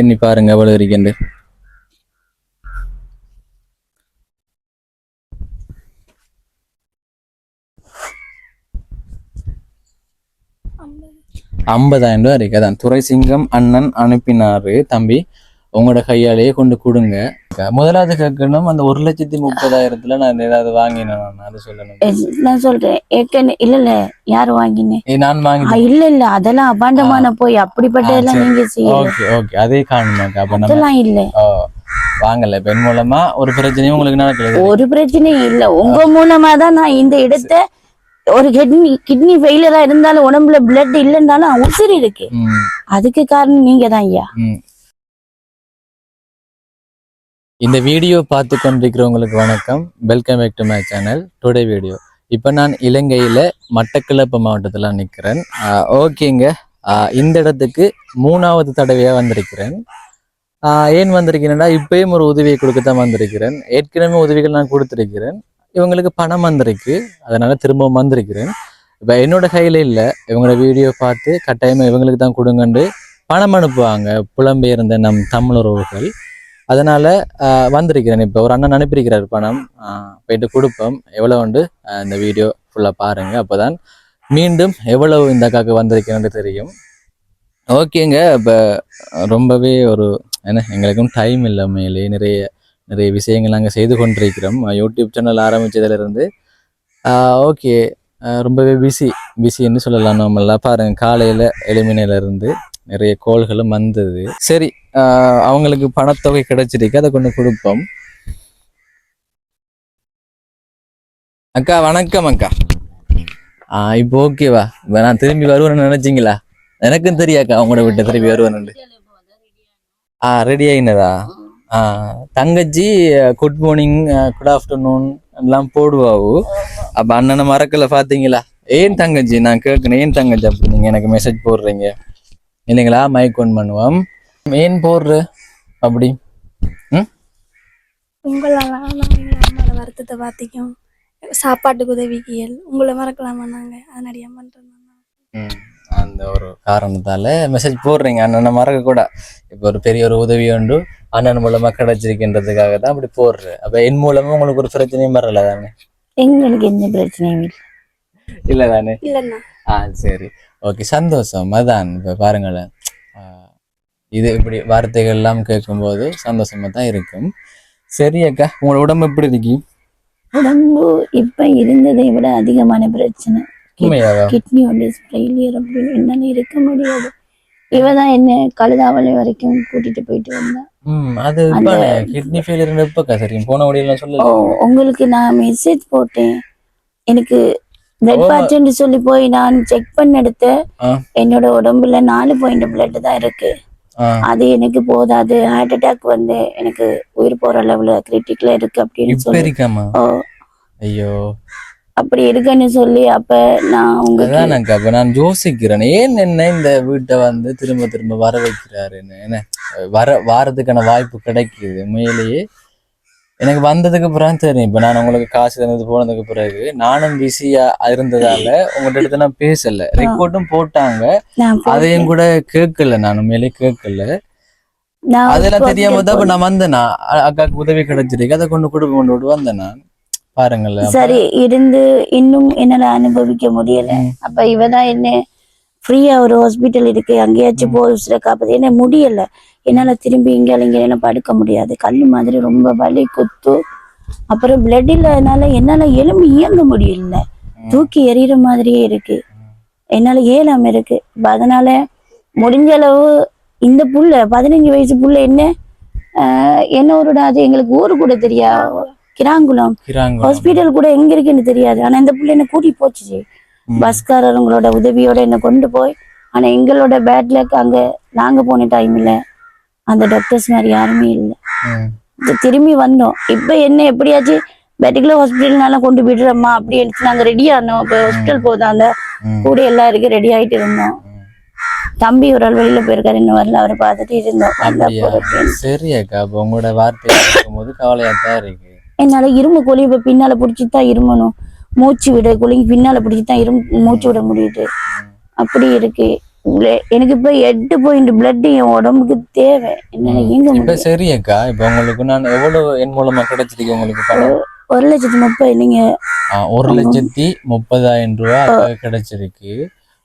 எண்ணி பாருங்க எவ்வளவு இருக்குன்னு ஐம்பதாயிரம் ரூபாய் இருக்கு. அதான் துரைசிங்கம் அண்ணன் அனுப்பினாரு தம்பி. உங்களோட கையாலேயே கொண்டு கொடுங்க. முதலாவது கேட்கணும் அந்த ஒரு லட்சத்தி முப்பதாயிரத்துல நான் ஏதாவது வாங்கினேன்? நான் அது சொல்லணும். நான் சொல்றேன். ஏற்கனவே இல்ல இல்ல. யாரு வாங்கினேன் நான் வாங்கி இல்ல இல்ல. அதெல்லாம் அபாண்டமான போய் அப்படிப்பட்டதெல்லாம் சரி. நீங்க ஓகே ஓகே. அதே காணுமாக்கா அப்ப அதெல்லாம் இல்ல. வாங்கல. பெண் மூலமா ஒரு பிரச்சனையும் உங்களுக்கு நடக்கல. ஒரு பிரச்சனையும் இல்ல. உங்க மூலமா தான் நான் இந்த இடத்த ஒரு கிட்னி கிட்னி ஃபெயிலியரா இருந்தாலும் உடம்புல பிளட் இல்லைன்னாலும் உசிறு இருக்கு. அதுக்கு காரணம் நீங்க தான் ஐயா. இந்த வீடியோ பார்த்து கொண்டிருக்கிறவங்களுக்கு வணக்கம். Welcome back to my channel today video இப்போ நான் இலங்கையில் மட்டக்களப்பு மாவட்டத்தில் நிற்கிறேன் ஓகேங்க. இந்த இடத்துக்கு மூணாவது தடவையாக வந்திருக்கிறேன். ஏன் வந்திருக்கிறேன்னா இப்பயும் ஒரு உதவியை கொடுக்கத்தான் வந்திருக்கிறேன். ஏற்கனவே உதவிகள் நான் கொடுத்துருக்கிறேன். இவங்களுக்கு பணம் வந்திருக்கு. அதனால் திரும்பவும் வந்திருக்கிறேன். இப்போ என்னோட கையில் இல்லை. இவங்களோட வீடியோ பார்த்து கட்டாயமாக இவங்களுக்கு தான் கொடுங்கண்டு பணம் அனுப்புவாங்க. புலம்பெயர்ந்த நம் தமிழுறவுகள் அதனால் வந்திருக்கிறேன் இப்போ. ஒரு அண்ணன் அனுப்பியிருக்கிறார் பணம். போயிட்டு கொடுப்போம். எவ்வளோ உண்டு இந்த வீடியோ ஃபுல்லாக பாருங்கள் அப்போ தான் மீண்டும் எவ்வளவு இந்த அக்காவுக்கு வந்திருக்கிறேன்னு தெரியும். ஓகேங்க. இப்போ ரொம்பவே ஒரு என்ன எங்களுக்கும் டைம் இல்லை மேலே. நிறைய நிறைய விஷயங்கள் நாங்கள் செய்து கொண்டிருக்கிறோம். யூடியூப் சேனல் ஆரம்பித்ததுலேருந்து ஓகே. ரொம்பவே பிஸி பிஸின்னு சொல்லலாம். நம்மளாம் பாருங்கள் காலையில் எளிமினையிலேருந்து நிறைய கோள்களும் வந்தது. சரி ஆஹ் அவங்களுக்கு பணத்தொகை கிடைச்சிருக்கு அதை கொண்டு கொடுப்போம். அக்கா வணக்கம் அக்கா. ஆ இப்போ ஓகேவா இப்போ நான் திரும்பி வருவேன்னு நினைச்சீங்களா? எனக்கும் தெரியாக்கா உங்களோட விட்டு திரும்பி வருவேன்னு. ஆ ரெடி ஆயினதா? ஆ தங்கச்சி குட் மார்னிங் குட் ஆஃப்டர்நூன் எல்லாம் போடுவாவு. அப்ப அண்ணனை மறக்கல பாத்தீங்களா? ஏன் தங்கச்சி? நான் கேட்கணும் ஏன் தங்கச்சி அப்படி நீங்க எனக்கு மெசேஜ் போடுறீங்க? இல்லைங்களா? மைக் ஒன் பண்ணுவோம். ஏன் போடுற அப்படி. உங்களால் அம்மாவோட வருத்தத்தை பார்த்திக்கும். சாப்பாட்டுக்கு உதவிக்கியல் உங்களை மறக்கலாமா நாங்கள் பண்ணுறோம் ம். அந்த ஒரு காரணத்தால மெசேஜ் போடுறீங்க. அண்ணனை மறக்க கூட இப்போ ஒரு பெரிய ஒரு உதவி உண்டு. அண்ணன் மூலமா கிடைச்சிருக்கின்றதுக்காக தான் அப்படி போடுற அப்ப என் மூலமா உங்களுக்கு ஒரு பிரச்சனையும் வரல தானே? எங்களுக்கு எந்த பிரச்சனையும் இல்ல தானே? இல்லைண்ணா. ஆ சரி. ஓகே சந்தோஷம். அதான் இப்போ பாருங்களேன். இது இப்படி வார்த்தைகள் எல்லாம் கேட்கும்போது சந்தோஷமா தான் இருக்கும். சரி அக்கா உங்களோட உடம்பு எப்படி இருக்கு? உடம்பு இப்ப இருந்ததை விட அதிகமான பிரச்சனை. கிட்னி வந்து ஃபெயிலியர் அப்படின்னு என்னால இருக்க முடியாது. இவ தான் என்ன கழுதாவளை வரைக்கும் கூட்டிட்டு போயிட்டு வந்தா அது கிட்னி ஃபெயிலியர் எப்பக்கா சரியும் போன வழியெல்லாம் ஓ சொல்லல உங்களுக்கு நான் மெசேஜ் போட்டேன். எனக்கு பிளட். பார்ட்னு சொல்லி போய் நான் செக் பண்ண எடுத்த. என்னோட உடம்புல நாலு பாயிண்ட் பிளட் தான் இருக்கு. அது எனக்கு போதாது. ஹார்ட் அட்டாக் வந்து எனக்கு உயிர் போற லெவல்ல கிரிட்டிக்கலா இருக்கு அப்படின்னு சொல்லி. ஐயோ. அப்படி இருக்குன்னு சொல்லி அப்ப நான் உங்களுக்கு அப்ப நான் யோசிக்கிறேன். ஏன் என்ன இந்த வீட்டை வந்து திரும்ப திரும்ப வர வைக்கிறாருன்னு? என்ன? வர வாரத்துக்கான வாய்ப்பு கிடைக்குது. உண்மையிலேயே எனக்கு வந்ததுக்கு பிறகு தெரியும். இப்ப நான் உங்களுக்கு காசு தந்தது போனதுக்கு பிறகு நானும் பிஸியா இருந்ததால உங்கள்ட்ட எடுத்து நான் பேசல. ரெக்கார்டும் போட்டாங்க. அதையும் கூட கேட்கல நான் உண்மையிலேயே கேட்கல. அதெல்லாம் தெரியாம தான் இப்ப. நான் வந்தேனா? அ- அக்காவுக்கு உதவி கிடைச்சிருக்கு. அதை கொண்டு கொடுக்க கொண்டு விட்டு வந்தேன் நான். பாருங்களேன். சரி இருந்து இன்னும் என்னால அனுபவிக்க முடியல. அப்ப இவதான் என்ன ஃப்ரீயா ஒரு ஹாஸ்பிட்டல் இருக்கு. அங்கேயாச்சும் போய் உசுர காப்பது. என்ன முடியல. என்னால திரும்பி இங்க இங்க என்ன படுக்க முடியாது. கல்லு மாதிரி ரொம்ப வலி குத்து. அப்புறம் பிளட் இல்லாதனால என்னால எலும்பு இயங்க முடியல. தூக்கி எறிகிற மாதிரியே இருக்கு. என்னால ஏலாம இருக்கு. அதனால முடிஞ்ச அளவு இந்த புள்ள பதினஞ்சு வயசு புள்ள என்ன ஆஹ் என்ன ஊருடா அது? எங்களுக்கு ஊரு கூட தெரியா கிராங்குளம். கிராங்க ஹாஸ்பிட்டல் கூட எங்க இருக்குன்னு தெரியாது. ஆனா இந்த புள்ள என்ன கூட்டி போச்சு பஸ்காரங்களோட உதவியோட என்ன கொண்டு போய் ஆனா எங்களோட பேட் லக் அங்க நாங்க போன டைம்ல அந்த டாக்டர்ஸ் மாதிரி யாருமே இல்லை. திரும்பி வந்தோம். இப்ப என்ன எப்படியாச்சும் பெட்டிகுலர் ஹாஸ்பிட்டல்னால கொண்டு விடுறோமா அப்படின்னு நாங்க ரெடி ஆனோம். இப்ப ஹாஸ்பிட்டல் போதாங்க கூட எல்லாம் இருக்கு ரெடி ஆயிட்டு இருந்தோம். தம்பி ஒரு ஆள் வெளியில போயிருக்காரு. இன்னும் வரல. அவரை பார்த்துட்டு இருந்தோம். வந்தா அப்படியா? போறேன். சரி அக்கா. அப்ப உங்களோட வார்த்தை கேட்கும்போது கவலையா தான் இருக்கு. என்னால இரும்பு கோழி இப்ப பின்னால பிடிச்சி தான் இருமணும். மூச்சு விட கோழி பின்னால பிடிச்சி தான் இரும் மூச்சு விட முடியுது. அப்படி இருக்கு. எனக்கு இப்ப எட்டு பாயிண்ட் பிளட் என் உடம்புக்கு தேவை. என்னால இயங்க இப்ப முடியும் சரி அக்கா இப்ப உங்களுக்கு நான் எவ்வளவு என் மூலமா கிடைச்சிருக்கு உங்களுக்கு பணம்? ஒரு லட்சத்தி முப்பது நீங்க ஒரு லட்சத்தி முப்பதாயிரம் ரூபாய் கிடைச்சிருக்கு.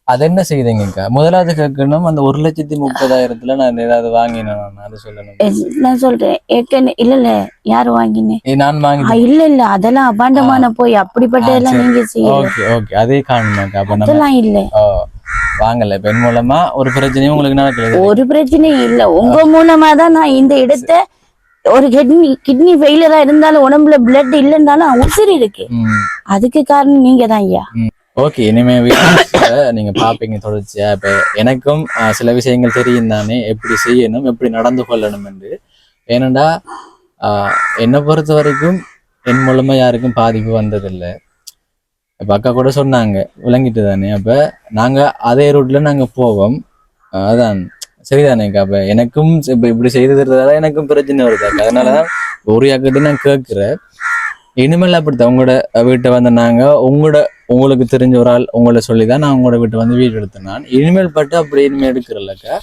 அது என்ன செய்தீங்கக்கா முதலாவது கேட்கணும் அந்த ஒரு லட்சத்தி முப்பதாயிரத்துல நான் ஏதாவது வாங்கினேன்? நான் அது சொல்லணும் நான் சொல்றேன். ஏற்கனவே இல்ல இல்ல யாரு வாங்கினேன் நான் வாங்கி ஆ, இல்ல இல்ல அதெல்லாம் அபாண்டமான போய் அப்படிப்பட்டதெல்லாம் சரி. நீங்க செய்யல ஓகே ஓகே. அதே காணுமாக்கா அப்ப அதெல்லாம் இல்ல. வாங்கல. பெண் மூலமா ஒரு பிரச்சனையும் உங்களுக்கு நடக்கல ஒரு பிரச்சனையும் இல்ல. உங்க மூலமா தான் நான் இந்த இடத்த ஒரு கிட்னி கிட்னி ஃபெயிலியரா இருந்தாலும் உடம்புல பிளட் இல்லைன்னாலும் உசிறு இருக்கு. அதுக்கு காரணம் நீங்க தான் ஐயா ஓகே இனிமே நீங்க பாப்பீங்க தொடர்ச்சியா. இப்ப எனக்கும் ஆஹ், சில விஷயங்கள் தெரியும் தானே. எப்படி செய்யணும் எப்படி நடந்து கொள்ளணும் என்று. ஏனண்டா ஆஹ், என்னை பொறுத்த வரைக்கும் என் மூலமா யாருக்கும் பாதிப்பு வந்ததில்லை. இப்ப அக்கா கூட சொன்னாங்க விளங்கிட்டு தானே. அப்ப நாங்க அதே ரூட்ல நாங்க போவோம். அதான். சரிதானேக்கா அப்ப எனக்கும் இப்ப இப்படி செய்து தருறதால எனக்கும் பிரச்சனை வருது அதனாலதான் ஒரு அக்கிட்ட நான் கேட்கிறேன். இனிமேல் அப்படித்தான். உங்களோட வீட்டை வந்து நாங்க உங்களோட உங்களுக்கு தெரிஞ்ச ஒரு ஆள் உங்களை சொல்லி தான் நான் உங்களோட வீட்டை வந்து வீடு எடுத்தேன் நான். இனிமேல் பட்டு அப்படி இனிமேல் எடுக்கிறல்லக்கா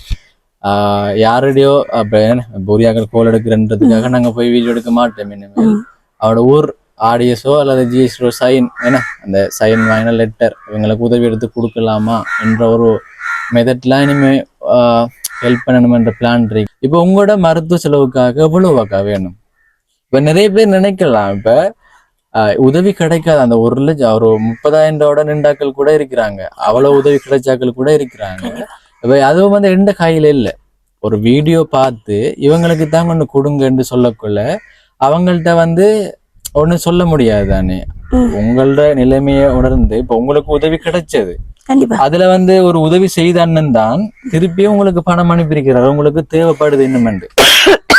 ஆஹ் யாருடையோ அப்ப பொரியாக்கள் கோல் எடுக்கிறன்றதுக்காக நாங்க போய் வீடியோ எடுக்க மாட்டோம் இனிமேல். அவரோட ஊர் ஆடியஸோ அல்லது ஜிஎஸ்டிஓ சைன் என்ன அந்த சைன் வாங்கின லெட்டர் இவங்களுக்கு உதவி எடுத்து கொடுக்கலாமா என்ற ஒரு மெத்தட்லாம் இனிமே ஹெல்ப் பண்ணணுமென்ற பிளான் இருக்கு. இப்போ உங்களோட மருத்துவ செலவுக்காக எவ்வளவு வேணும்? இப்ப நிறைய பேர் நினைக்கலாம். இப்ப உதவி கிடைக்காது. அந்த ஒரு லட்சம் ஒரு முப்பதாயிரம் ரூபாயோட நின்றாக்கள் கூட இருக்கிறாங்க. அவ்வளவு உதவி கிடைச்சாக்கள் கூட இருக்கிறாங்க. இப்ப அதுவும் வந்து எந்த கையில இல்ல. ஒரு வீடியோ பார்த்து இவங்களுக்கு தான் கொண்டு கொடுங்கன்னு சொல்லக்குள்ள அவங்கள்ட்ட வந்து ஒண்ணும் சொல்ல முடியாது தானே. உங்களோட நிலைமையை உணர்ந்து இப்ப உங்களுக்கு உதவி கிடைச்சது. அதுல வந்து ஒரு உதவி செய்த அண்ணன் தான் திருப்பியும் உங்களுக்கு பணம் அனுப்பியிருக்கிறார். உங்களுக்கு தேவைப்படுது இன்னுமெண்டு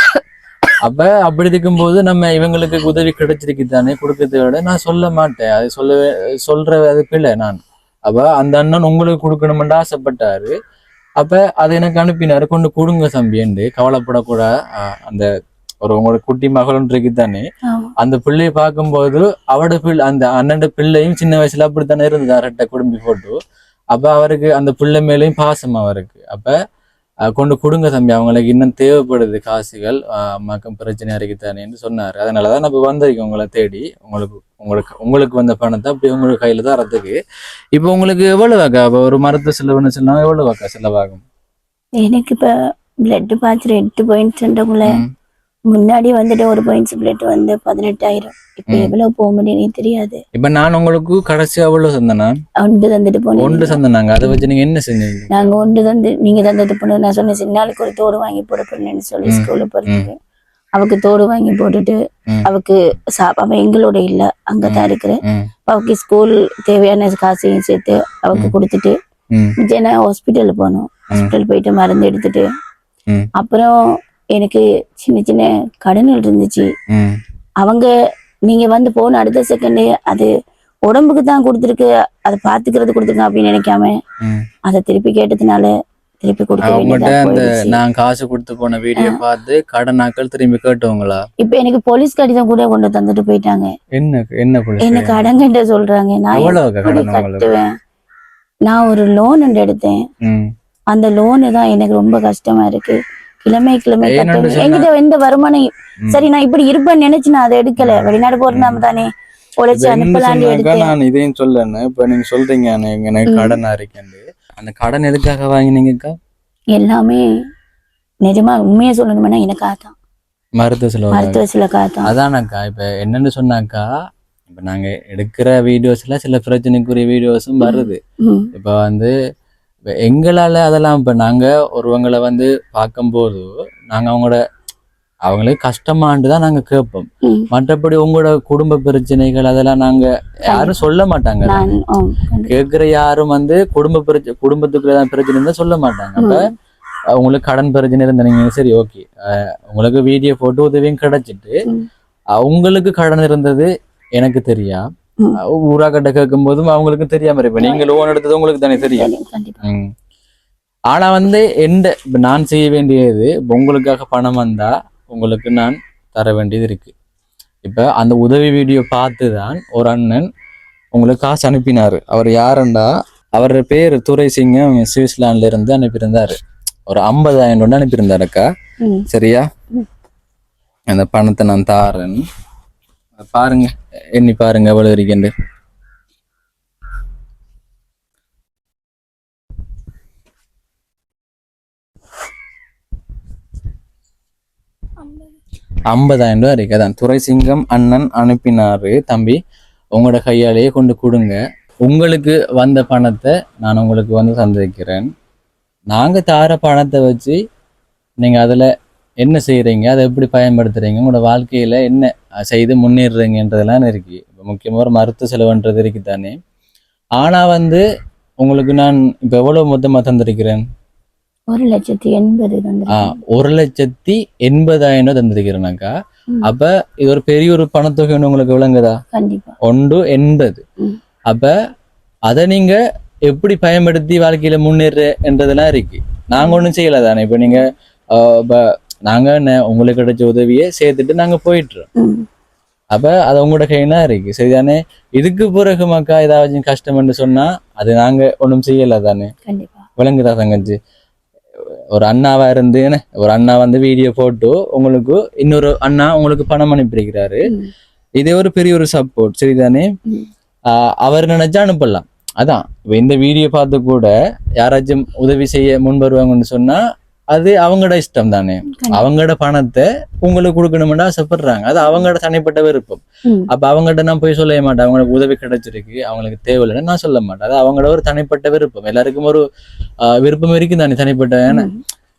அப்ப அப்படி இருக்கும்போது நம்ம இவங்களுக்கு உதவி கிடைச்சிருக்கு தானே கொடுக்கறதை விட நான் சொல்ல மாட்டேன். அது சொல்ல சொல்ற அது பிள்ளை நான். அப்ப அந்த அண்ணன் உங்களுக்கு கொடுக்கணுமென்று ஆசைப்பட்டாரு. அப்ப அதை எனக்கு அனுப்பினாரு. கொண்டு கொடுங்க தம்பின்னு கவலைப்படக்கூடாது. அந்த ஒரு உங்களோட குட்டி மகள் இருக்கு தானே ஆமா. அந்த பிள்ளையை பார்க்கும்போது அவட பிள்ளை அந்த அண்ணன் பிள்ளையும் சின்ன வயசுல அப்படித்தானே இருந்தது. அரட்டை குடும்பி போட்டு. அப்ப அவருக்கு அந்த பிள்ளை மேலேயும் பாசம் அவருக்கு. அப்ப கொண்டு கொடுங்க தம்பி அவங்களுக்கு இன்னும் தேவைப்படுது காசுகள். அஹ், அம்மாக்கும் பிரச்சனையா இருக்கு தானேன்னு சொன்னாரு. அதனாலதான் நான் இப்ப வந்திருக்கேன் உங்களை தேடி. உங்களுக்கு உங்களுக்கு உங்களுக்கு வந்த பணத்தை அப்படி உங்களுக்கு கையில தான் வரதுக்கு இப்போ உங்களுக்கு எவ்வளவு அக்கா? அப்ப ஒரு மருத்துவ செலவுன்னு சொன்னா எவ்வளவு அக்கா செலவாகும்? எனக்கு இப்ப பிளட் பாய்ச்சல் எட்டு பாயிண்ட்ன்றவங்கள ம். முன்னாடி வந்துட்டு ஒரு பாயிண்ட்ஸ் பிளட் வந்து பதினெட்டாயிரம். இப்ப. எவ்வளவு போக முடியும் எனக்கு தெரியாது. இப்ப நான் உங்களுக்கு கடைசி எவ்வளவு சந்தனா? ஒன்று தந்துட்டு ஒன்று போனேன் சந்தனாங்க. அதை வச்சு நீங்க என்ன செஞ்சீங்க? நாங்க ஒன்று தந்து நீங்க தந்தது போன நான் சொன்னேன் சின்ன நாளுக்கு ஒரு தோடு வாங்கி போட போறேன்னு சொல்லி. ஸ்கூல்ல போறதுக்கு. அவக்கு தோடு வாங்கி போட்டுட்டு. அவக்கு சாப் அவன் எங்களோட இல்ல. அங்கதான் இருக்கிறேன். அவக்கு ஸ்கூல் தேவையான காசையும் சேர்த்து அவக்கு. கொடுத்துட்டு நான் ஹாஸ்பிட்டல் போனோம். ஹாஸ்பிட்டல் போயிட்டு மருந்து எடுத்துட்டு. அப்புறம் எனக்கு சின்ன சின்ன கடன்கள் இருந்துச்சு. அவங்க நீங்க வந்து போன அடுத்த செகண்ட் அது உடம்புக்கு தான் கொடுத்துருக்கு அதை பாத்துக்கிறது கொடுத்துருக்கேன் அப்படின்னு நினைக்காம அதை திருப்பி கேட்டதுனால திருப்பி கொடுக்க அந்த. நான் காசு கொடுத்து போன வீடியோ பார்த்து கடனாக்கள் திரும்பி கேட்டவங்களா? இப்ப எனக்கு போலீஸ் கடிதம் கூட கொண்டு தந்துட்டு போயிட்டாங்க. என்ன என்ன? எனக்கு அடங்கண்ட சொல்றாங்க. நான் கடன் கட்டுவேன்? நான் ஒரு லோன் ஒன்று எடுத்தேன். அந்த லோனு தான் எனக்கு ரொம்ப கஷ்டமா இருக்கு. கிழமை கிழமை என்கிட்ட எந்த வருமானம். சரி நான் இப்படி இருப்பேன்னு நினைச்சு நான் அதை எடுக்கல. வெளிநாடு போறேன் தானே உழைச்சு அனுப்பலான்னு எடுத்தேன். நான் இதையும் சொல்லணும் இப்ப நீங்க சொல்றீங்க எனக்கு. கடனா இருக்கேன்னு அந்த கடன் எதுக்காக வாங்கினீங்கக்கா? எல்லாமே நிஜமா உண்மையா சொல்லணும்னா எனக்காக தான் மருத்துவ செலவு மருத்துவ சிலக்காக தான் அதானக்கா இப்ப என்னன்னு சொன்னாக்கா இப்ப நாங்க எடுக்கிற வீடியோஸ்ல சில பிரச்சனைக்குரிய வீடியோஸும் வருது. இப்ப வந்து இப்ப எங்களால அதெல்லாம் இப்ப நாங்க ஒருவங்களை வந்து பார்க்கும்போது நாங்க அவங்களோட அவங்களுக்கு கஷ்டமாண்டு தான் நாங்க கேட்போம். மற்றபடி உங்களோட குடும்ப பிரச்சனைகள் அதெல்லாம் நாங்க யாரும் சொல்ல மாட்டாங்க. கேட்கிற யாரும் வந்து குடும்ப பிரச்சனை குடும்பத்துக்குள்ள தான் பிரச்சனை இருந்தா சொல்ல மாட்டாங்க. அப்ப உங்களுக்கு கடன் பிரச்சனை இருந்தா நீங்க சரி ஓகே. உங்களுக்கு வீடியோ போட்டு உதவியும் கிடைச்சிட்டு உங்களுக்கு கடன் இருந்தது எனக்கு தெரியா? ஊரா கட்ட கேட்கும் போதும் அவங்களுக்கு தெரியாம இருப்ப நீங்க லோன் எடுத்தது உங்களுக்கு தானே தெரியும். ஆனா வந்து எந்த நான் செய்ய வேண்டியது உங்களுக்காக பணம் வந்தா உங்களுக்கு நான் தர வேண்டியது இருக்கு. இப்ப அந்த உதவி வீடியோ பார்த்து தான் ஒரு அண்ணன் உங்களுக்கு காசு அனுப்பினாரு. அவர் யாருண்டா? அவர் பேர் துரை சிங்கம். சுவிட்சர்லாந்துல இருந்து அனுப்பியிருந்தாரு. ஒரு ஐம்பதாயிரம் ரூபாய் அனுப்பியிருந்தாருக்கா. சரியா? அந்த பணத்தை நான் தாரேன். பாருங்க எண்ணி பாருங்க எவ்வளவு இருக்குன்னு ஐம்பதாயிரம் ரூபாய் இருக்கு. அதான் துரைசிங்கம் அண்ணன் அனுப்பினாரு. தம்பி உங்களோட கையாலேயே கொண்டு கொடுங்க. உங்களுக்கு வந்த பணத்தை நான் உங்களுக்கு வந்து சந்திக்கிறேன் நாங்க தார பணத்தை வச்சு நீங்க அதுல என்ன செய்றீங்க? அதை எப்படி பயன்படுத்துறீங்க? உங்களோட வாழ்க்கையில என்ன செய்து முன்னேறுறீங்கன்றதெல்லாம் இருக்கு. இப்ப முக்கியமா ஒரு மருத்துவ செலவுன்றது இருக்கு தானே ஆனா வந்து உங்களுக்கு நான் இப்ப எவ்வளவு மொத்தமா தந்திருக்கிறேன்? ஒரு லட்சத்தி எண்பது ஆ, ஒரு லட்சத்தி எண்பதாயிரம் ரூபாய் தந்திருக்கிறேனாக்கா. அப்ப இது ஒரு பெரிய ஒரு பணத்தொகை ஒண்ணு உங்களுக்கு விளங்குதா? கண்டிப்பா. ஒன்று எண்பது. அப்ப அதை நீங்க எப்படி பயன்படுத்தி வாழ்க்கையில முன்னேறன்றதெல்லாம் இருக்கு. நாங்க ஒண்ணும் செய்யல தானே இப்ப நீங்க நாங்க உங்களுக்கு கிடைச்ச உதவியை சேர்த்துட்டு நாங்க போயிட்டுறோம். அப்ப அது உங்களோட கையினா இருக்கு. சரிதானே இதுக்கு பிறகு மக்கா ஏதாவது கஷ்டம்னு சொன்னா அது நாங்க ஒண்ணும் செய்யல தானே? விளங்குதா தங்கச்சி? ஒரு அண்ணாவா இருந்து ஒரு அண்ணா வந்து வீடியோ போட்டு உங்களுக்கு இன்னொரு அண்ணா உங்களுக்கு பணம் அனுப்பியிருக்கிறாரு. இதே ஒரு பெரிய ஒரு சப்போர்ட் சரிதானே அவர் நினைச்சா அனுப்பலாம். அதான். இந்த வீடியோ பார்த்து கூட யாராச்சும் உதவி செய்ய முன் வருவாங்கன்னு சொன்னா அது அவங்களோட இஷ்டம் தானே. அவங்களோட பணத்தை உங்களுக்கு கொடுக்கணும்னு ஆசைப்படுறாங்க அது அவங்களோட தனிப்பட்ட விருப்பம். அப்ப அவங்ககிட்ட நான் போய் சொல்ல மாட்டேன். அவங்களுக்கு உதவி கிடைச்சிருக்கு அவங்களுக்கு தேவையில்லைன்னு நான் சொல்ல மாட்டேன். அது அவங்களோட ஒரு தனிப்பட்ட விருப்பம். எல்லாருக்கும் ஒரு ஆஹ், விருப்பம் இருக்கு தானே தனிப்பட்ட.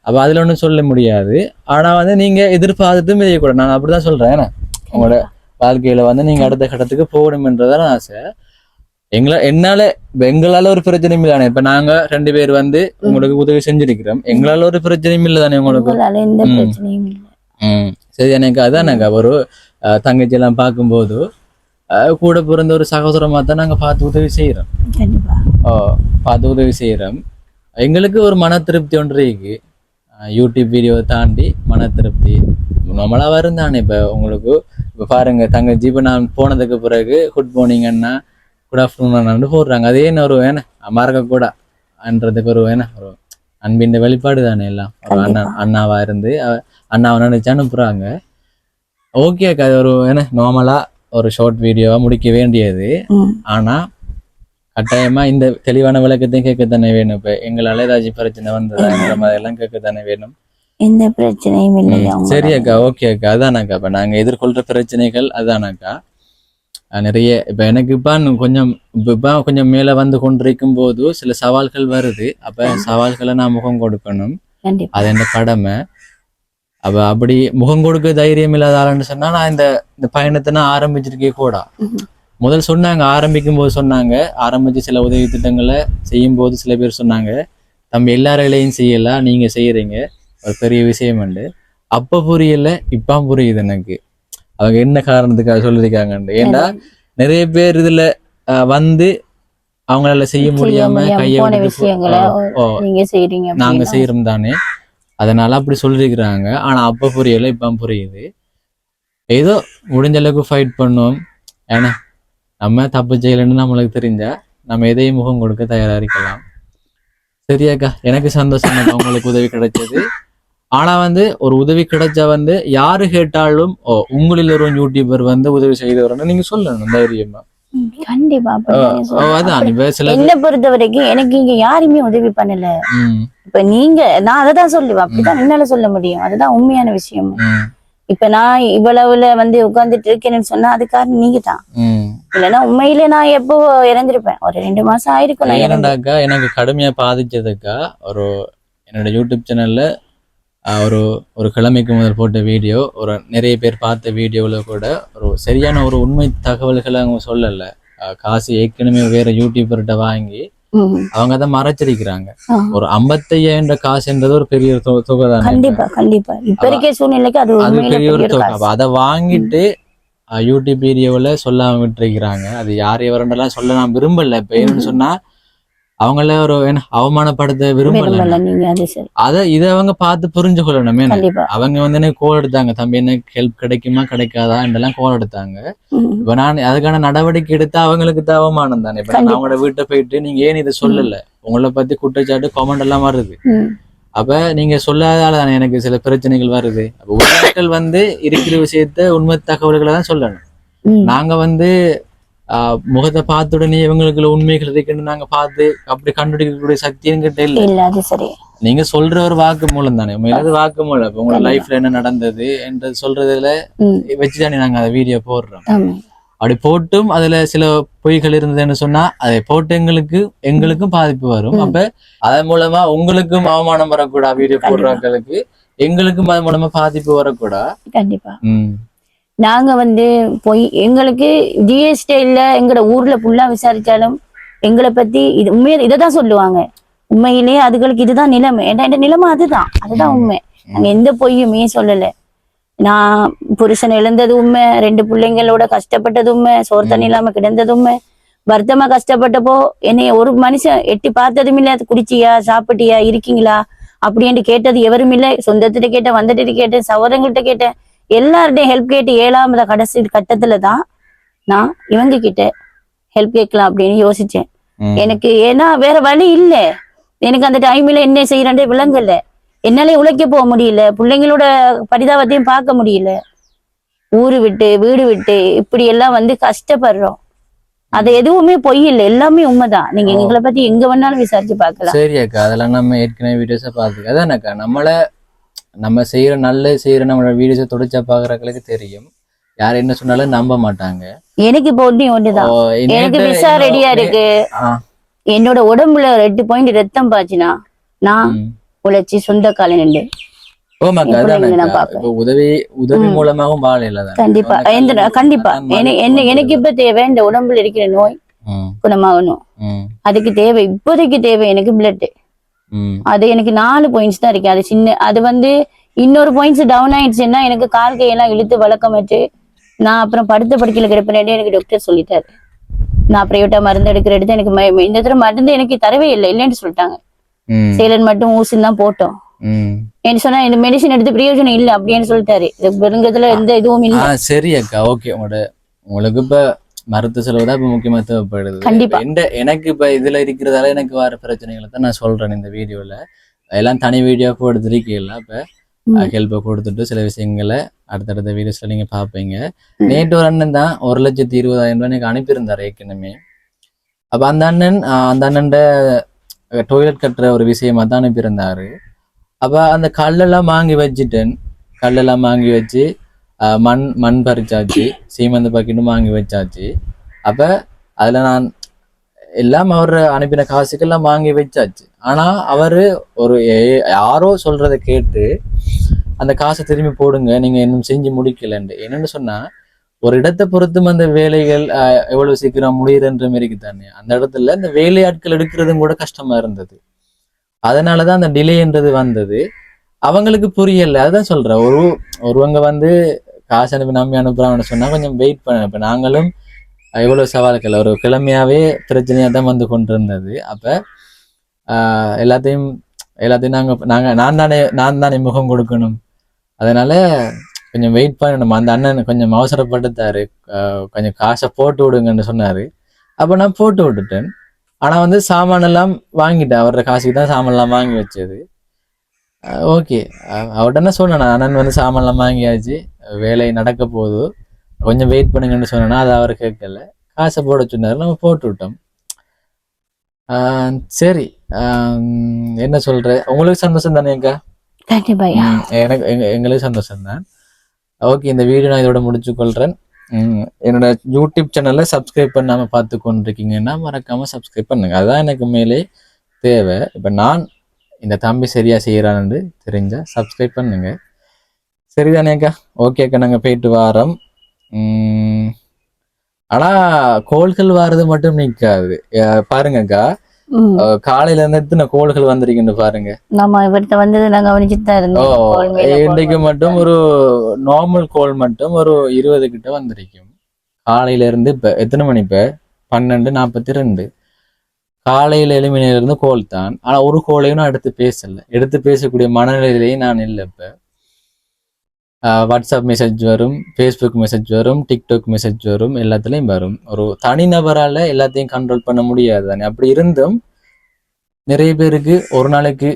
அப்ப அதுல ஒண்ணும் சொல்ல முடியாது. ஆனா வந்து நீங்க எதிர்பார்த்துட்டும் செய்யக்கூடாது நான் அப்படிதான் சொல்றேன் ஏன்னா உங்களோட வாழ்க்கையில வந்து நீங்க அடுத்த கட்டத்துக்கு போகணும்ன்றதான் ஆசை. எங்களை என்னால எங்களால ஒரு பிரச்சனையும் இல்லை தானே இப்ப நாங்க ரெண்டு பேர் வந்து உங்களுக்கு உதவி செஞ்சிருக்கிறோம். எங்களால ஒரு பிரச்சனையும் இல்லை தானே உங்களுக்கு. உங்களால எந்த ம். பிரச்சனையும் இல்லை. ம். சரி எனக்கு அதானங்க ஒரு தங்கச்சி எல்லாம் பார்க்கும்போது கூட பிறந்த ஒரு சகோதரமா தான் நாங்க பார்த்து உதவி செய்யறோம் ஓ பார்த்து உதவி செய்கிறோம் எங்களுக்கு ஒரு மன திருப்தி ஒன்று இருக்கு. யூடியூப் வீடியோவை தாண்டி மன திருப்தி. நம்மளா வரும் தானே இப்போ உங்களுக்கு. இப்போ பாருங்க தங்கச்சி இப்போ நான் போனதுக்கு பிறகு குட் மார்னிங் அண்ணா. ஆஃப்டர்நூன் அண்ணான்னு போடுறாங்க. அதே என்ன ஒரு வேணா? மறக்க கூட அன்றதுக்கு ஒரு வேணா. ஒரு அன்பின் வெளிப்பாடு தானே எல்லாம். ஒரு அண்ணா அண்ணாவா இருந்து அண்ணாவை நினைச்சு அனுப்புறாங்க. ஓகே அக்கா அது ஒரு என்ன நார்மலா ஒரு ஷார்ட் வீடியோவா முடிக்க வேண்டியது. ஆனா கட்டாயமா இந்த தெளிவான விளக்கத்தையும் கேட்கத்தானே வேணும். இப்ப எங்களால ஏதாச்சும் பிரச்சனை வந்ததாங்கிற மாதிரி எல்லாம் கேட்கத்தானே வேணும். எந்த பிரச்சனையும் உங்களால? சரி அக்கா ஓகே அக்கா. அதானாக்கா. இப்ப நாங்க எதிர்கொள்ற பிரச்சனைகள் அதானாக்கா. நிறைய இப்ப எனக்கு இப்ப கொஞ்சம் இப்ப கொஞ்சம் மேல வந்து கொண்டிருக்கும் போது சில சவால்கள் வருது. அப்ப சவால்களை நான் முகம் கொடுக்கணும். அது என் கடமை. அப்ப அப்படி முகம் கொடுக்க தைரியம் இல்லாத ஆளுன்னு சொன்னா நான் இந்த இந்த பயணத்தை நான் ஆரம்பிச்சிருக்கே கூடா. முதல் சொன்னாங்க ஆரம்பிக்கும் போது சொன்னாங்க. ஆரம்பிச்சு சில உதவி திட்டங்களை செய்யும் போது சில பேர் சொன்னாங்க தம்பி எல்லா வேலையும் செய்யலாம் நீங்க செய்யறீங்க. ஒரு பெரிய விஷயம் உண்டு. அப்ப புரியல இப்ப புரியுது எனக்கு. அவங்க என்ன காரணத்துக்காக சொல்லியிருக்காங்கன்னு ஏன்னா நிறைய பேர் இதுல வந்து அவங்களால செய்ய முடியாம கையை போன விட்டுட்டு போ- விஷயங்களை ஓ, நீங்க செய்யறோம் தானே. அதனால அப்படி சொல்லியிருக்கிறாங்க. ஆனா அப்ப புரியல இப்ப புரியுது. ஏதோ முடிஞ்ச அளவுக்கு ஃபைட் பண்ணுவோம் ஏன்னா நம்ம தப்பு செய்யலைன்னு நம்மளுக்கு தெரிஞ்சா நம்ம எதையும் முகம் கொடுக்க தயாரா இருக்கலாம். சரியாக்கா எனக்கு சந்தோஷம் உங்களுக்கு உதவி கிடைச்சது. ஆனா வந்து ஒரு உதவி கிடைச்சா வந்து யாரு கேட்டாலும் ஓ உங்களில் ஒரு யூடியூபர் வந்து உதவி செய்தவர்னு நீங்க சொல்லணும் தைரியமா. கண்டிப்பா. அதான் என்னை பொறுத்த வரைக்கும் எனக்கு இங்க யாருமே உதவி பண்ணல. இப்ப நீங்க நான் அதை தான் சொல்லுவேன். அப்படிதான் என்னால சொல்ல முடியும். அதுதான் உண்மையான விஷயம். இப்ப நான் இவ்வளவுல வந்து உட்கார்ந்துட்டு இருக்கேன்னு சொன்னா அது காரணம் நீங்க தான். இல்லைன்னா உண்மையிலே நான் எப்போ இறந்திருப்பேன்? ஒரு ரெண்டு மாசம் ஆயிருக்கும் ஏன்னாக்கா எனக்கு கடுமையா பாதிச்சதுக்கா ஒரு என்னோட யூடியூப் சேனல்ல ஒரு ஒரு கிழமைக்கு முதல் போட்ட வீடியோ ஒரு நிறைய பேர் பார்த்த வீடியோவில் கூட ஒரு சரியான ஒரு உண்மை தகவல்களை அவங்க சொல்லலை. காசு ஏற்கனவே வேற யூடியூபர்கிட்ட வாங்கி. அவங்க அதை மறைச்சிருக்கிறாங்க. ஒரு ஐம்பத்தையாயிரம் காசுன்றது ஒரு பெரிய தொகை தானே கண்டிப்பா கண்டிப்பா. இப்ப இருக்க சூழ்நிலைக்கு அது பெரிய ஒரு தொகை. அதை வாங்கிட்டு யூடியூப் வீடியோவில் சொல்லாம விட்டுருக்கிறாங்க. அது யார் எவரெண்டெல்லாம் சொல்ல நான் விரும்பல. இப்போ சொன்னா அவங்கள ஒரு அவமானப்படுத்த விரும்பல அது இத அவங்க பார்த்து புரிஞ்சு கொள்ளணுமே அவங்க வந்து எனக்கு கோல் எடுத்தாங்க தம்பி எனக்கு ஹெல்ப் கிடைக்குமா கிடைக்காதா? என்றெல்லாம் கோல் எடுத்தாங்க. இப்ப நான் அதுக்கான நடவடிக்கை எடுத்தா அவங்களுக்கு தான் அவமானம் தானே. இப்ப நான். அவங்களோட வீட்டை போயிட்டு நீங்க ஏன் இதை சொல்லல? உங்களை பத்தி குற்றச்சாட்டு கமெண்ட் எல்லாம் வருது. அப்ப நீங்க சொல்லாதால தானே எனக்கு சில பிரச்சனைகள் வருது. அப்ப உறவுகள் வந்து இருக்கிற விஷயத்த உண்மை தகவல்களை தான் சொல்லணும். நாங்க வந்து முகத்தை பார்த்த உடனே இவங்களுக்குள்ள உண்மைகள் இருக்குன்னு நாங்க பார்த்து அப்படி கண்டுபிடிக்கக்கூடிய சக்தி என்கிட்ட இல்ல. இல்ல அது சரி. நீங்க சொல்ற ஒரு வாக்கு மூலம் தானே உண்மையில வாக்கு மூலம். இப்ப உங்களோட. லைஃப்ல என்ன நடந்தது என்று சொல்றதுல. வச்சுதானே நாங்க அதை வீடியோ போடுறோம். அப்படி போட்டும் அதுல சில பொய்கள் இருந்ததுன்னு சொன்னா அதை போட்டு எங்களுக்கு எங்களுக்கும் பாதிப்பு வரும். அப்ப அதன் மூலமா உங்களுக்கும் அவமானம் வரக்கூடாது வீடியோ. போடுறவங்களுக்கு. எங்களுக்கும் அது மூலமா பாதிப்பு வரக்கூடாது கண்டிப்பா. நாங்க வந்து போய் எங்களுக்கு ஜிஎஸ்டி இல்ல எங்கட ஊர்ல ஃபுல்லா விசாரிச்சாலும் எங்களை பத்தி இது உண்மையை இதை தான் சொல்லுவாங்க. உண்மையிலேயே அதுகளுக்கு இதுதான் நிலைமை. ஏன்னா இந்த நிலைமை அதுதான். அதுதான் உண்மை. நாங்க எந்த பொய்யுமே சொல்லல. நான் புருஷன் இழந்தது உண்மை ரெண்டு பிள்ளைங்களோட கஷ்டப்பட்டது உண்மை தண்ணி இல்லாம கிடந்தது உண்மை. வருத்தமா கஷ்டப்பட்டப்போ என்னைய ஒரு மனுஷன் எட்டி பார்த்ததும் இல்ல குடிச்சியா சாப்பிட்டியா இருக்கீங்களா அப்படின்ட்டு கேட்டது எவரும் இல்லை. சொந்தத்திட்ட கேட்டேன் வந்துட்டு கேட்டேன் சகோதரங்கள்ட்ட கேட்டேன். எல்லார்டையும் ஹெல்ப் கேட்டு ஏழாமத கடைசி கட்டத்துல தான் நான் இவங்க கிட்ட ஹெல்ப் கேட்கலாம் அப்படின்னு யோசிச்சேன். எனக்கு ஏன்னா வேற வழி இல்ல. எனக்கு அந்த டைம்ல என்ன செய்யறேன்டே விளங்கல. என்னாலே உழைக்க போக முடியல. பிள்ளைங்களோட பரிதாபத்தையும் பார்க்க முடியல. ஊரு விட்டு வீடு விட்டு இப்படி எல்லாம் வந்து கஷ்டப்படுறோம். அது எதுவுமே பொய் இல்லை. எல்லாமே உண்மைதான். நீங்க. எங்களை பத்தி எங்க வேணாலும் விசாரிச்சு பார்க்கலாம். சரி அக்கா. அதெல்லாம் நம்ம ஏற்கனவே வீடியோஸை பார்த்துக்க. அதானக்கா? நம்மள நம்ம செய்யற நல்ல செய்யற நம்மளோட வீடியோஸை தொடச்சா பாக்குறவங்களுக்கு தெரியும். யார் என்ன சொன்னாலும் நம்ப மாட்டாங்க. எனக்கு இப்போ ஒண்ணு ஒண்ணுதான் ஓ, எனக்கு விசா ரெடியா இருக்கு. என்னோட உடம்புல ரெண்டு பாயிண்ட் ரத்தம் பாய்ச்சுனா நான். உழைச்சி சொந்த கால நின்று உதவி உதவி. மூலமாகவும் வாழையில தான் கண்டிப்பா. எனக்கு இப்ப தேவை இந்த உடம்புல இருக்கிற நோய் குணமாகணும். அதுக்கு தேவை இப்போதைக்கு தேவை எனக்கு பிளட் அது எனக்கு நாலு பாயிண்ட்ஸ் தான் இருக்கு. அது சின்ன அது வந்து இன்னொரு பாயிண்ட்ஸ் டவுன் ஆயிடுச்சுன்னா எனக்கு கால் கையெல்லாம் இழுத்து வழக்கம் வச்சு நான் அப்புறம் படுத்த படுக்கையில கிடப்பேன் எனக்கு டாக்டர் சொல்லிட்டாரு. நான் பிரைவேட்டா மருந்து எடுக்கிற எடுத்து எனக்கு இந்த தடவை மருந்து எனக்கு தரவே இல்லை இல்லைன்னு சொல்லிட்டாங்க. சேலன் மட்டும் ஊசி தான் போட்டோம். என்ன சொன்னா இந்த மெடிசன் எடுத்து பிரயோஜனம் இல்ல அப்படின்னு சொல்லிட்டாரு. இது எந்த இதுவும் இல்ல. சரி அக்கா ஓகே உங்களோட உங்களுக்கு இப்ப மருத்துவ செலவு தான் இப்ப முக்கியமா தேவைப்படுது கண்டிப்பா. எந்த எனக்கு இப்ப இதுல இருக்கிறதால எனக்கு வர பிரச்சனைகளை தான் நான் சொல்றேன் இந்த வீடியோல எல்லாம் தனி வீடியோ கொடுத்துருக்கீங்களா இப்ப. ஹெல்ப்பை கொடுத்துட்டு சில விஷயங்களை அடுத்தடுத்த வீடியோஸ்ல நீங்க பாப்பீங்க. நேற்று ஒரு அண்ணன் தான் ஒரு லட்சத்தி இருபதாயிரம் ரூபாய் எனக்கு அனுப்பியிருந்தாரு ஏற்கனவே அப்ப அந்த அண்ணன் அந்த அண்ணன்ட டொய்லெட் கட்டுற ஒரு விஷயமா தான் அனுப்பியிருந்தாரு அப்ப அந்த கல்லெல்லாம் வாங்கி வச்சுட்டேன் கல்லெல்லாம் வாங்கி வச்சு மண் மண் பறிச்சாச்சு சீமந்த பாக்கெட்டும் வாங்கி வச்சாச்சு அப்ப அதுல நான் எல்லாம் அவர் அனுப்பின காசுக்கெல்லாம் வாங்கி வச்சாச்சு ஆனா அவரு ஒரு ஏ- யாரோ சொல்றதை கேட்டு அந்த காசை திரும்பி போடுங்க நீங்க இன்னும் செஞ்சு முடிக்கலன்ட்டு என்னன்னு சொன்னா ஒரு இடத்தை பொறுத்தும் அந்த வேலைகள் எவ்வளவு சீக்கிரம் முடியுதுன்ற மாரிக்கு தானே அந்த இடத்துல இந்த வேலையாட்கள் எடுக்கிறதும் கூட கஷ்டமா இருந்தது அதனாலதான் அந்த டிலேன்றது வந்தது அவங்களுக்கு புரியல அதான் சொல்றேன் ஒரு ஒருவங்க வந்து காசு அனுப்பி நம்பி அனுப்புறாங்கன்னு சொன்னா கொஞ்சம் வெயிட் பண்ண. இப்ப நாங்களும் எவ்வளவு சவால்கள் ஒரு கிழமையாவே பிரச்சனையா தான் வந்து கொண்டிருந்தது. அப்ப ஆஹ், எல்லாத்தையும் எல்லாத்தையும் நாங்க நாங்க நான் தானே நான் தானே முகம் கொடுக்கணும். அதனால கொஞ்சம் வெயிட் பண்ணணும் அந்த அண்ணன் கொஞ்சம் அவசரப்பட்டுத்தாரு கொஞ்சம் காசை போட்டு விடுங்கன்னு சொன்னாரு. அப்ப நான் போட்டு விட்டுட்டேன். ஆனா வந்து சாமான் எல்லாம் வாங்கிட்டேன். அவரோட காசுக்கு தான் சாமான் எல்லாம் வாங்கி வச்சது. ஓகே. அவர்கிட்ட என்ன சொன்னேன் அண்ணன் வந்து சாமான் எல்லாம் வாங்கியாச்சு. வேலை நடக்க போகுது. கொஞ்சம் வெயிட் பண்ணுங்கன்னு சொன்னேன்னா அது அவர் கேட்கல. காசை போட சொன்னாரு. நம்ம போட்டு விட்டோம். சரி. என்ன சொல்ற? உங்களுக்கு சந்தோஷம் தானே அக்கா? கண்டிப்பா ம், எனக்கு எங்க- எங்களுக்கு சந்தோஷம் தான். ஓகே இந்த வீடியோ நான் இதோட முடிச்சு கொள்றேன். என்னோட யூடியூப் சேனலை சப்ஸ்கிரைப் பண்ணாம பார்த்து கொண்டிருக்கீங்கன்னா மறக்காம சப்ஸ்கிரைப் பண்ணுங்க. அதுதான் எனக்கு மேலே தேவை. இப்போ நான் இந்த தம்பி சரியா செய்யறான்னு தெரிஞ்சா சப்ஸ்கிரைப் பண்ணுங்க. சரிதானேக்கா ஓகேக்கா நாங்கள் போயிட்டு வாரோம். ஆனா கோள்கள் வாரது மட்டும் நிற்காது பாருங்கக்கா காலையில இருந்து எத்தனை கோள்கள் வந்திருக்குன்னு பாருங்க. நம்ம இவர்கிட்ட வந்தது நான் கவனிச்சுட்டு தான் கோல் இன்றைக்கு மட்டும் ஒரு நார்மல் கோல் மட்டும் ஒரு இருபது கிட்ட வந்திருக்கும். காலையில இருந்து இப்ப எத்தனை மணி இப்ப? பன்னெண்டு நாற்பத்தி ரெண்டு. காலையில் எளிமையிலிருந்து கோல் தான். ஆனா ஒரு கோலையும் நான் எடுத்து பேசலை. எடுத்து பேசக்கூடிய மனநிலையிலேயே நான் இல்லை இப்போ. வாட்ஸ்அப் மெசேஜ் வரும் ஃபேஸ்புக் மெசேஜ் வரும் டிக்டாக் மெசேஜ் வரும் எல்லாத்துலேயும் வரும். ஒரு தனிநபரால் எல்லாத்தையும் கண்ட்ரோல் பண்ண முடியாது தானே. அப்படி இருந்தும் நிறைய பேருக்கு ஒரு நாளைக்கு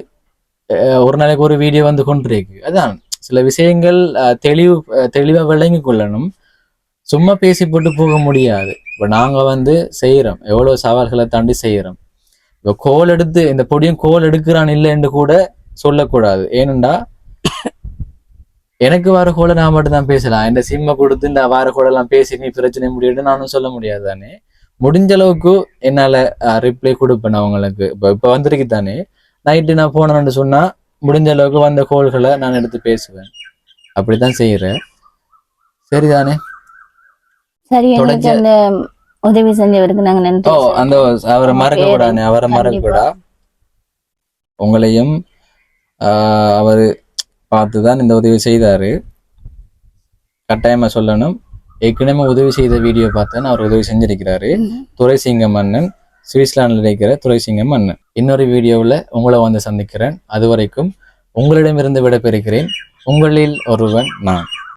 ஒரு நாளைக்கு ஒரு வீடியோ வந்து கொண்டிருக்கு. அதான் சில விஷயங்கள் அஹ், தெளிவு தெளிவாக விளங்கி கொள்ளணும். சும்மா பேசி போட்டு போக முடியாது. இப்போ நாங்கள் வந்து செய்கிறோம் எவ்வளோ சவால்களை தாண்டி செய்கிறோம் இப்போ கோல் எடுத்து இந்த பொடியும் கோல் எடுக்கிறான் இல்லைன்னு கூட சொல்லக்கூடாது. ஏனெண்டா எனக்கு வர கோலை நான் மட்டும் தான் பேசலாம். இந்த சிம்மை கொடுத்து இந்த வார கோலெல்லாம் பேசி நீ பிரச்சனை முடியும்னு நானும் சொல்ல முடியாது தானே. முடிஞ்ச அளவுக்கு என்னால் ரிப்ளை கொடுப்பேன் அவங்களுக்கு. இப்போ இப்போ வந்திருக்கு தானே. நைட்டு நான் போனேன்னு சொன்னால் முடிஞ்ச அளவுக்கு வந்த கோல்களை நான் எடுத்து பேசுவேன். அப்படித்தான் செய்கிறேன் சரிதானே? சரி தொடர்ச்சி- அந்த உதவி செஞ்சவருக்கு நாங்க நன்றி ஓ அந்த அவரை மறக்க. கூடாது அவரை மறக்க. கூடா. உங்களையும் அவரு பார்த்து தான் இந்த உதவி செய்தாரு. கட்டாயமா சொல்லணும் ஏற்கனவே உதவி செய்த வீடியோ பார்த்தேன் அவர் உதவி செஞ்சிருக்கிறாரு. துரைசிங்க மன்னன் சுவிட்சர்லாண்டில் இருக்கிற துரைசிங்க மன்னன். இன்னொரு வீடியோவில் உங்களை வந்து சந்திக்கிறேன். அது வரைக்கும் உங்களிடமிருந்து விடைபெறுகிறேன். உங்களில் ஒருவன் நான்.